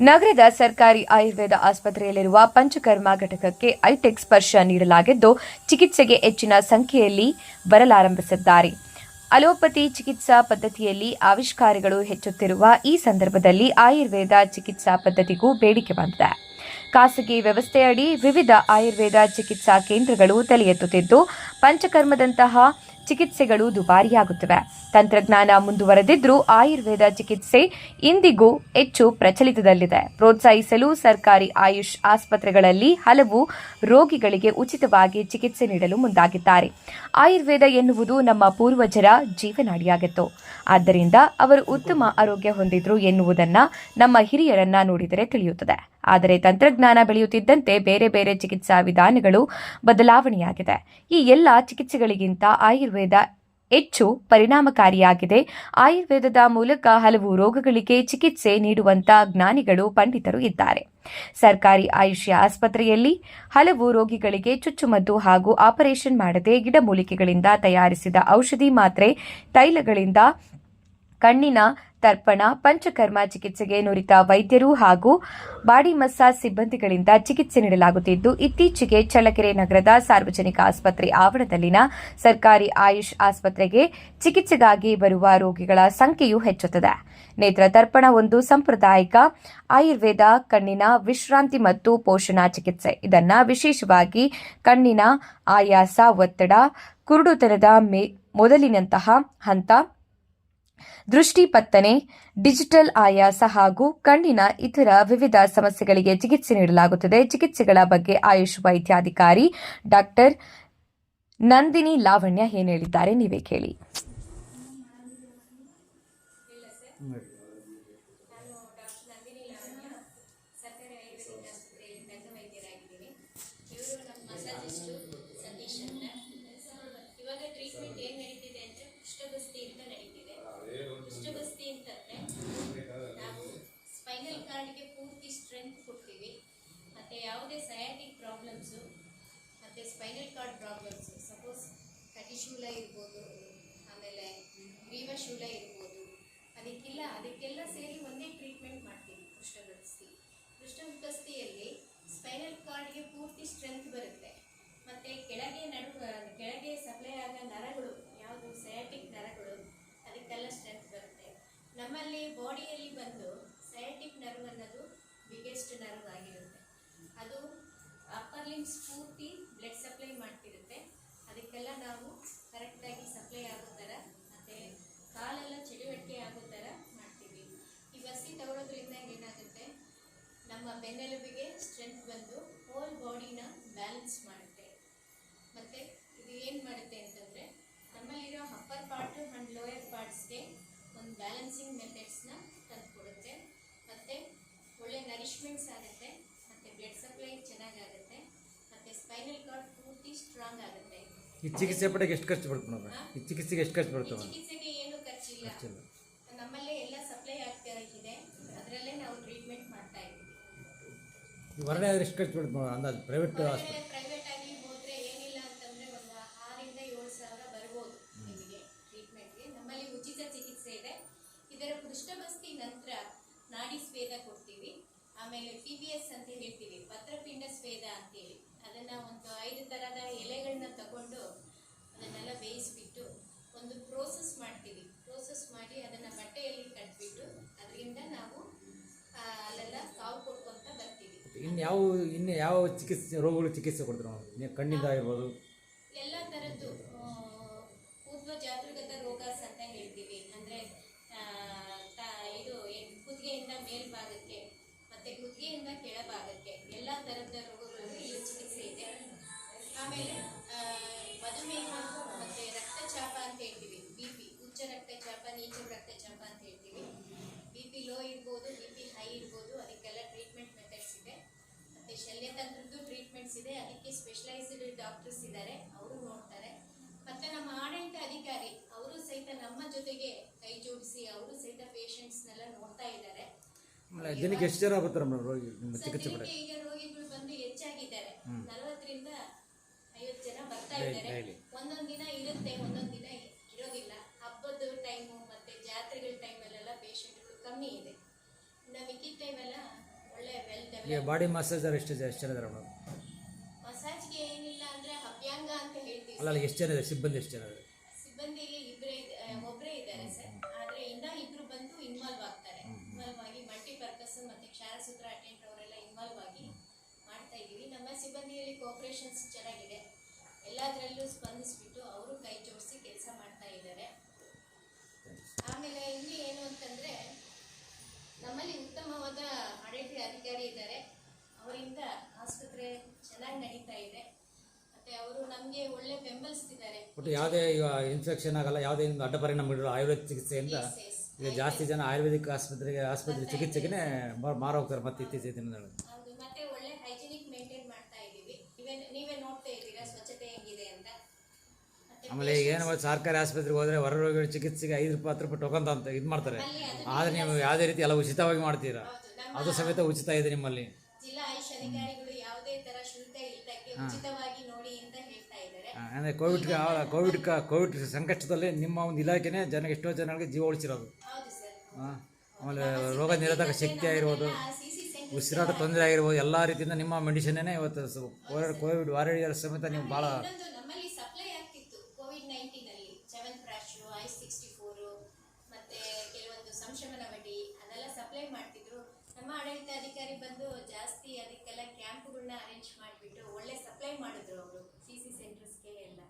ನಗರದ ಸರ್ಕಾರಿ ಆಯುರ್ವೇದ ಆಸ್ಪತ್ರೆಯಲ್ಲಿರುವ ಪಂಚಕರ್ಮ ಘಟಕಕ್ಕೆ ಐಟೆಕ್ ಸ್ಪರ್ಶ ನೀಡಲಾಗಿದ್ದು, ಚಿಕಿತ್ಸೆಗೆ ಹೆಚ್ಚಿನ ಸಂಖ್ಯೆಯಲ್ಲಿ ಬರಲಾರಂಭಿಸಿದ್ದಾರೆ. ಅಲೋಪತಿ ಚಿಕಿತ್ಸಾ ಪದ್ಧತಿಯಲ್ಲಿ ಆವಿಷ್ಕಾರಗಳು ಹೆಚ್ಚುತ್ತಿರುವ ಈ ಸಂದರ್ಭದಲ್ಲಿ ಆಯುರ್ವೇದ ಚಿಕಿತ್ಸಾ ಪದ್ಧತಿಗೂ ಬೇಡಿಕೆ ಬಂದಿದೆ. ಖಾಸಗಿ ವ್ಯವಸ್ಥೆಯಡಿ ವಿವಿಧ ಆಯುರ್ವೇದ ಚಿಕಿತ್ಸಾ ಕೇಂದ್ರಗಳು ತಲೆ ಎತ್ತುತ್ತಿದ್ದು ಪಂಚಕರ್ಮದಂತಹ ಚಿಕಿತ್ಸೆಗಳು ದುಬಾರಿಯಾಗುತ್ತವೆ. ತಂತ್ರಜ್ಞಾನ ಮುಂದುವರೆದಿದ್ರೂ ಆಯುರ್ವೇದ ಚಿಕಿತ್ಸೆ ಇಂದಿಗೂ ಹೆಚ್ಚು ಪ್ರಚಲಿತದಲ್ಲಿದೆ. ಪ್ರೋತ್ಸಾಹಿಸಲು ಸರ್ಕಾರಿ ಆಯುಷ್ ಆಸ್ಪತ್ರೆಗಳಲ್ಲಿ ಹಲವು ರೋಗಿಗಳಿಗೆ ಉಚಿತವಾಗಿ ಚಿಕಿತ್ಸೆ ನೀಡಲು ಮುಂದಾಗಿದ್ದಾರೆ. ಆಯುರ್ವೇದ ಎನ್ನುವುದು ನಮ್ಮ ಪೂರ್ವಜರ ಜೀವನಾಡಿಯಾಗಿತ್ತು. ಆದ್ದರಿಂದ ಅವರು ಉತ್ತಮ ಆರೋಗ್ಯ ಹೊಂದಿದ್ರು ಎನ್ನುವುದನ್ನು ನಮ್ಮ ಹಿರಿಯರನ್ನ ನೋಡಿದರೆ ತಿಳಿಯುತ್ತದೆ. ಆದರೆ ತಂತ್ರಜ್ಞಾನ ಬೆಳೆಯುತ್ತಿದ್ದಂತೆ ಬೇರೆ ಬೇರೆ ಚಿಕಿತ್ಸಾ ವಿಧಾನಗಳು ಬದಲಾವಣೆಯಾಗಿದೆ. ಈ ಎಲ್ಲ ಚಿಕಿತ್ಸೆಗಳಿಗಿಂತ ಆಯುರ್ವೇದ ಹೆಚ್ಚು ಪರಿಣಾಮಕಾರಿಯಾಗಿದೆ. ಆಯುರ್ವೇದದ ಮೂಲಕ ಹಲವು ರೋಗಗಳಿಗೆ ಚಿಕಿತ್ಸೆ ನೀಡುವಂತ ಜ್ಞಾನಿಗಳು, ಪಂಡಿತರು ಇದ್ದಾರೆ. ಸರ್ಕಾರಿ ಆಯುಷ್ಯ ಆಸ್ಪತ್ರೆಯಲ್ಲಿ ಹಲವು ರೋಗಿಗಳಿಗೆ ಚುಚ್ಚುಮದ್ದು ಹಾಗೂ ಆಪರೇಷನ್ ಮಾಡದೆ ಗಿಡಮೂಲಿಕೆಗಳಿಂದ ತಯಾರಿಸಿದ ಔಷಧಿ ಮಾತ್ರೆ, ತೈಲಗಳಿಂದ ಕಣ್ಣಿನ ತರ್ಪಣ, ಪಂಚಕರ್ಮ, ಚಿಕಿತ್ಸೆಗೆ ನುರಿತ ವೈದ್ಯರು ಹಾಗೂ ಬಾಡಿ ಮಸಾಜ್ ಸಿಬ್ಬಂದಿಗಳಿಂದ ಚಿಕಿತ್ಸೆ ನೀಡಲಾಗುತ್ತಿದ್ದು, ಇತ್ತೀಚೆಗೆ ಚಳ್ಳಕೆರೆ ನಗರದ ಸಾರ್ವಜನಿಕ ಆಸ್ಪತ್ರೆ ಆವರಣದಲ್ಲಿನ ಸರ್ಕಾರಿ ಆಯುಷ್ ಆಸ್ಪತ್ರೆಗೆ ಚಿಕಿತ್ಸೆಗಾಗಿ ಬರುವ ರೋಗಿಗಳ ಸಂಖ್ಯೆಯೂ ಹೆಚ್ಚುತ್ತದೆ. ನೇತ್ರ ತರ್ಪಣ ಒಂದು ಸಾಂಪ್ರದಾಯಿಕ ಆಯುರ್ವೇದ, ಕಣ್ಣಿನ ವಿಶ್ರಾಂತಿ ಮತ್ತು ಪೋಷಣಾ ಚಿಕಿತ್ಸೆ. ಇದನ್ನು ವಿಶೇಷವಾಗಿ ಕಣ್ಣಿನ ಆಯಾಸ, ಒತ್ತಡ, ಕುರುಡುತನದ ಮೇ, ಮೊದಲಿನಂತಹ ಹಂತ ದೃಷ್ಟಿ ಪತ್ತನೆ ಡಿಜಿಟಲ್ ಆಯಾಸ ಹಾಗೂ ಕಣ್ಣಿನ ಇತರ ವಿವಿಧ ಸಮಸ್ಯೆಗಳಿಗೆ ಚಿಕಿತ್ಸೆ ನೀಡಲಾಗುತ್ತದೆ. ಚಿಕಿತ್ಸೆಗಳ ಬಗ್ಗೆ ಆಯುಷ್ ವೈದ್ಯಾಧಿಕಾರಿ ಡಾಕ್ಟರ್ ನಂದಿನಿ ಲಾವಣ್ಯ ಏನು ಹೇಳಿದ್ದಾರೆ, ನೀವೇ ಕೇಳಿ. ಯಾವುದೇ ಸಯಾಟಿಕ್ ಪ್ರಾಬ್ಲಮ್ಸು ಮತ್ತು ಸ್ಪೈನಲ್ ಕಾರ್ಡ್ ಪ್ರಾಬ್ಲಮ್ಸು ಸಪೋಸ್ ಕಟಿಶೂಲ ಇರ್ಬೋದು, ಆಮೇಲೆ ಗ್ರೀವಶೂಲ ಇರ್ಬೋದು, ಅದಕ್ಕೆಲ್ಲ ಅದಕ್ಕೆಲ್ಲ ಸೇರಿ ಒಂದೇ ಟ್ರೀಟ್ಮೆಂಟ್ ಮಾಡ್ತೀವಿ ಕೃಷ್ಣಗಸ್ತಿ ಕೃಷ್ಣಗಸ್ತಿಯಲ್ಲಿ ಸ್ಪೈನಲ್ ಕಾರ್ಡ್ಗೆ ಪೂರ್ತಿ ಸ್ಟ್ರೆಂತ್ ಬರುತ್ತೆ. ಮತ್ತು ಕೆಳಗೆ ನಡು, ಕೆಳಗೆ ನಮ್ಮ ಬೆನ್ನೆಲುಬಿಗೆ ಸ್ಟ್ರೆಂತ್ ಬಂದು ಹೋಲ್ ಬಾಡಿನ ಬ್ಯಾಲೆನ್ಸ್ ಮಾಡುತ್ತೆ. ಮತ್ತು ಇದು ಏನು ಮಾಡುತ್ತೆ ಅಂತಂದರೆ ನಮ್ಮಲ್ಲಿರೋ ಅಪ್ಪರ್ ಪಾರ್ಟ್ ಆ್ಯಂಡ್ ಲೋಯರ್ ಪಾರ್ಟ್ಸ್ಗೆ ಒಂದು ಬ್ಯಾಲೆನ್ಸಿಂಗ್ ಮೆಥಡ್ಸ್ನ ತಂದುಕೊಡುತ್ತೆ. ಮತ್ತು ಒಳ್ಳೆ ನರಿಶ್ಮೆಂಟ್ಸ್ ಆಗುತ್ತೆ ಮತ್ತು ಬ್ಲಡ್ ಸಪ್ಲೈ ಚೆನ್ನಾಗಾಗುತ್ತೆ ಮತ್ತು ಸ್ಪೈನಲ್ ಕಾರ್ಡ್ ಪೂರ್ತಿ ಸ್ಟ್ರಾಂಗ್ ಆಗುತ್ತೆ. ಈ ಚಿಕಿತ್ಸೆ ಪಡೆಗೆ ಎಷ್ಟು ಖರ್ಚು ಬರುತ್ತೆ ಈ ಚಿಕಿತ್ಸೆಗೆ ಎಷ್ಟು ಖರ್ಚು ಬರುತ್ತೆ ಚಿಕಿತ್ಸೆಗೆ ಏನು ಖರ್ಚಿಲ್ಲ ಖರ್ಚಿಲ್ಲ ನಮ್ಮಲ್ಲೇ ಎಲ್ಲ ಸಪ್ಲೈ ಆಗ್ತಾ ಇದೆ ಅದರಲ್ಲೇ ನಾವು ಟ್ರೀಟ್ಮೆಂಟ್ ಮಾಡ್ತಾ ಇದ್ದೀವಿ ಈ ಹೊರಗಡೆ ಆದರೆ ಎಷ್ಟು ಖರ್ಚು ಅಂದಾಜು ಪ್ರೈವೇಟ್ ಆಸ್ಪತ್ರೆ ಪ್ರೈವೇಟ್ ಆಗಿ ಹೋದ್ರೆ ಏನಿಲ್ಲ ಅಂತಂದ್ರೆ ಒಂದು ಆರಿಂದ ಏಳು ಸಾವಿರ ಬರ್ಬೋದು ನಿಮಗೆ ಟ್ರೀಟ್ಮೆಂಟ್ಗೆ ನಮ್ಮಲ್ಲಿ ಉಚಿತ ಚಿಕಿತ್ಸೆ ಇದೆ. ಇದರ ಪೃಷ್ಠಬಸ್ತಿ ನಂತರ ನಾಡಿ ಸ್ವೇದ ಕೊಡ್ತೀವಿ. ಆಮೇಲೆ ಪಿ ಬಿ ಎಸ್ ಅಂತ ಹೇಳ್ತೀವಿ ಪತ್ರಪಿಂಡ ಸ್ವೇದ ಅಂತೇಳಿ. ಅದನ್ನ ಒಂದು ಐದು ತರದ ಎಲೆಗಳನ್ನ ತಗೊಂಡು ಅದನ್ನೆಲ್ಲ ಬೇಯಿಸ್ಬಿಟ್ಟು ಒಂದು ಪ್ರೋಸೆಸ್ ಮಾಡ್ತೀವಿ. ಇನ್ನು ಯಾವ ಇನ್ನು ಯಾವ ಚಿಕಿತ್ಸೆ ರೋಗಗಳು ಚಿಕಿತ್ಸೆ ಕೊಡ್ತಾರೆ ನಾವು ಕಣ್ಣಿಂದ ಆಗಿರ್ಬೋದು. ಎಲ್ಲ ಥರದ್ದು ಆ, ಜಾಗೃತ ರೋಗಾಸ್ ಅಂತ ಹೇಳ್ತೀವಿ. ಅಂದರೆ ಇದು ಕುತ್ತಿಗೆಯಿಂದ ಮೇಲ್ಭಾಗಕ್ಕೆ ಮತ್ತು ಕುತ್ತಿಗೆಯಿಂದ ಕೆಳಭಾಗಕ್ಕೆ ಎಲ್ಲ ಥರದ ರೋಗಗಳಿಗೂ ಈ ಚಿಕಿತ್ಸೆ ಇದೆ. ಆಮೇಲೆ ಮಧುಮೇಹ ಮತ್ತು ರಕ್ತಚಾಪ ಅಂತ ಹೇಳ್ತೀವಿ. ಬಿ ಪಿ ಉಚ್ಚ ರಕ್ತಚಾಪ ನೀಚ ರಕ್ತಚಾಪ ಅಂತ ಹೇಳ್ತೀವಿ. ಬಿ ಪಿ ಲೋ ಇರ್ಬೋದು ಬಿ ಪಿ ಹೈ ಇರ್ಬೋದು. ಮತ್ತು ಶಲ್ಯತಂತ್ರದ್ದು ಟ್ರೀಟ್ಮೆಂಟ್ಸ್ ಇದೆ. ಅದಕ್ಕೆ ಸ್ಪೆಷಲೈಸ್ಡ್ ಡಾಕ್ಟರ್ಸ್ ಇದ್ದಾರೆ ಅವರು ನೋಡ್ತಾರೆ. ಮತ್ತು ನಮ್ಮ ಆಡಳಿತ ಅಧಿಕಾರಿ ಅವರು ಸಹಿತ ನಮ್ಮ ಜೊತೆಗೆ ಕೈ ಜೋಡಿಸಿ ಅವರು ಸಹಿತ ಪೇಷಂಟ್ಸ್ನೆಲ್ಲ ನೋಡ್ತಾ ಇದ್ದಾರೆ. ದಿನಕ್ಕೆ ಎಷ್ಟು ಜನ ಬರ್ತಾರೆ ಮೇಡಮ್ ರೋಗಿ ನಿಮ್ಮ ಚಿಕಿತ್ಸೆ ಪಡೆ ಈಗ ರೋಗಿಗಳು ಬಂದು ಹೆಚ್ಚಾಗಿದ್ದಾರೆ. ನಲವತ್ತರಿಂದ ಐವತ್ತು ಜನ ಬರ್ತಾ ಇದ್ದಾರೆ. ಒಂದೊಂದು ದಿನ ಇರುತ್ತೆ ಒಂದೊಂದು ದಿನ ಇರೋದಿಲ್ಲ. ಹಬ್ಬದ ಟೈಮು ಮತ್ತೆ ಜಾತ್ರೆಗಳ ಟೈಮಲ್ಲೆಲ್ಲ ಪೇಷಂಟ್ಗಳು ಕಮ್ಮಿ ಇದೆ. ಇನ್ನು ಮಿಕ್ಕಿದ ಟೈಮೆಲ್ಲ ಈಗ ಬಾಡಿ ಮಸಾಜ್ ಎಷ್ಟು ಎಷ್ಟು ಜನ ಇದ್ದಾರೆ ಮೇಡಮ್? ಮಸಾಜ್ಗೆ ಏನಿಲ್ಲ ಅಂದ್ರೆ ಹವ್ಯಾಂಗ ಅಂತ ಹೇಳ್ತೀವಿ ಅಲ್ಲ ಎಷ್ಟು ಜನ ಸಿಬ್ಬಂದಿ ಎಷ್ಟು ಜನ ಇದೆ ಸಿಬ್ಬಂದಿಲಿ ಇಬ್ಬರೇ ಒಬ್ಬರೇ ಇದ್ದಾರೆ ಸರ್. ಆದ್ರೆ ಇನ್ನ ಇಬ್ರು ಬಂದು ಇನ್ವಾಲ್ವ್ ಆಗ್ತಾರೆ. ಇನ್ವಾಲ್ವ್ ಆಗಿ ಮಲ್ಟಿಪರ್ಪಸ್ ಮತ್ತೆ ಕ್ಷಾರಸೂತ್ರ ಅಟೆಂಡ್ ಅವರೆಲ್ಲ ಇನ್ವಾಲ್ವ್ ಆಗಿ ಮಾಡ್ತಾ ಇದ್ದೀವಿ. ನಮ್ಮ ಸಿಬ್ಬಂದಿಯಲ್ಲಿ ಕೋಪರೇಷನ್ಸ್ ಚೆನ್ನಾಗಿದೆ. ಎಲ್ಲದರಲ್ಲೂ ಸ್ಪಂದಿಸ್ಬಿಟ್ಟು ಅವರು ಕೈ ಜೋಡಿಸಿ ಕೆಲಸ ಮಾಡ್ತಾ ಇದ್ದಾರೆ. ಆಮೇಲೆ ಇಲ್ಲಿ ಏನು ಅಂತಂದ್ರೆ ನಮ್ಮಲ್ಲಿ ಉತ್ತಮವಾದ ಆಡಳಿತ ಅಧಿಕಾರಿ ಇದ್ದಾರೆ ಅವರಿಂದ ಆಸ್ಪತ್ರೆ ಚೆನ್ನಾಗಿ ನಡೀತಾ ಇದೆ ಮತ್ತೆ ಅವರು ನಮಗೆ ಒಳ್ಳೆ ಒಟ್ಟು ಯಾವುದೇ ಇನ್ಫೆಕ್ಷನ್ ಆಗಲ್ಲ ಯಾವುದೇ ಅಡ್ಡ ಪರಿಣಾಮಗಳು ಆಯುರ್ವೇದ ಚಿಕಿತ್ಸೆಯಿಂದ. ಈಗ ಜಾಸ್ತಿ ಜನ ಆಯುರ್ವೇದಿಕ್ ಆಸ್ಪತ್ರೆಗೆ ಆಸ್ಪತ್ರೆ ಚಿಕಿತ್ಸೆಗೆ ಮಾರು ಹೋಗ್ತಾರೆ ಮತ್ತೆ ಇತ್ತೀಚಿನ ದಿನಗಳಲ್ಲಿ. ಮತ್ತೆ ಆಮೇಲೆ ಈಗ ಏನು ಸರ್ಕಾರಿ ಆಸ್ಪತ್ರೆಗೆ ಹೋದರೆ ಹೊರ ರೋಗಿಗಳ ಚಿಕಿತ್ಸೆಗೆ ಐದು ರೂಪಾಯಿ ಹತ್ತು ರೂಪಾಯಿ ಟೊಕೊಂತ ಅಂತ ಇದು ಮಾಡ್ತಾರೆ. ಆದರೆ ನೀವು ಯಾವುದೇ ರೀತಿ ಎಲ್ಲ ಉಚಿತವಾಗಿ ಮಾಡ್ತೀರಾ? ಅದು ಸಮೇತ ಉಚಿತ ಇದೆ ನಿಮ್ಮಲ್ಲಿ. ಅಂದರೆ ಕೋವಿಡ್ ಕೋವಿಡ್ ಕೋವಿಡ್ ಸಂಕಷ್ಟದಲ್ಲಿ ನಿಮ್ಮ ಒಂದು ಇಲಾಖೆನೇ ಜನಕ್ಕೆ ಎಷ್ಟೋ ಜನಗಳಿಗೆ ಜೀವ ಉಳಿಸಿರೋದು. ಸರ್ ಆಮೇಲೆ ರೋಗ ನಿರೋಧಕ ಶಕ್ತಿ ಆಗಿರ್ಬೋದು, ಉಸಿರಾಟ ತೊಂದರೆ ಆಗಿರ್ಬೋದು, ಎಲ್ಲ ರೀತಿಯಿಂದ ನಿಮ್ಮ ಮೆಡಿಸಿನ್ನೇ ಇವತ್ತು ಕೋವಿಡ್ ಕೋವಿಡ್ ವಾರಿಯರ್ ಸಮೇತ ನೀವು ಭಾಳ ನಮ್ಮ ಆಡಳಿತಾಧಿಕಾರಿ ಬಂದು ಜಾಸ್ತಿ ಅದಕ್ಕೆಲ್ಲ ಕ್ಯಾಂಪ್ಗಳನ್ನ ಅರೇಂಜ್ ಒಳ್ಳೆ ಸಪ್ಲೈ ಮಾಡಿದ್ರು ಅವರು ಸಿ ಸಿ ಸೆಂಟರ್ಸ್ಗೆ ಎಲ್ಲ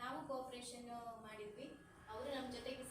ನಾವು ಕೋಆಪರೇಷನ್ ಮಾಡಿದ್ವಿ. ಅವರು ನಮ್ಮ ಜೊತೆಗೆ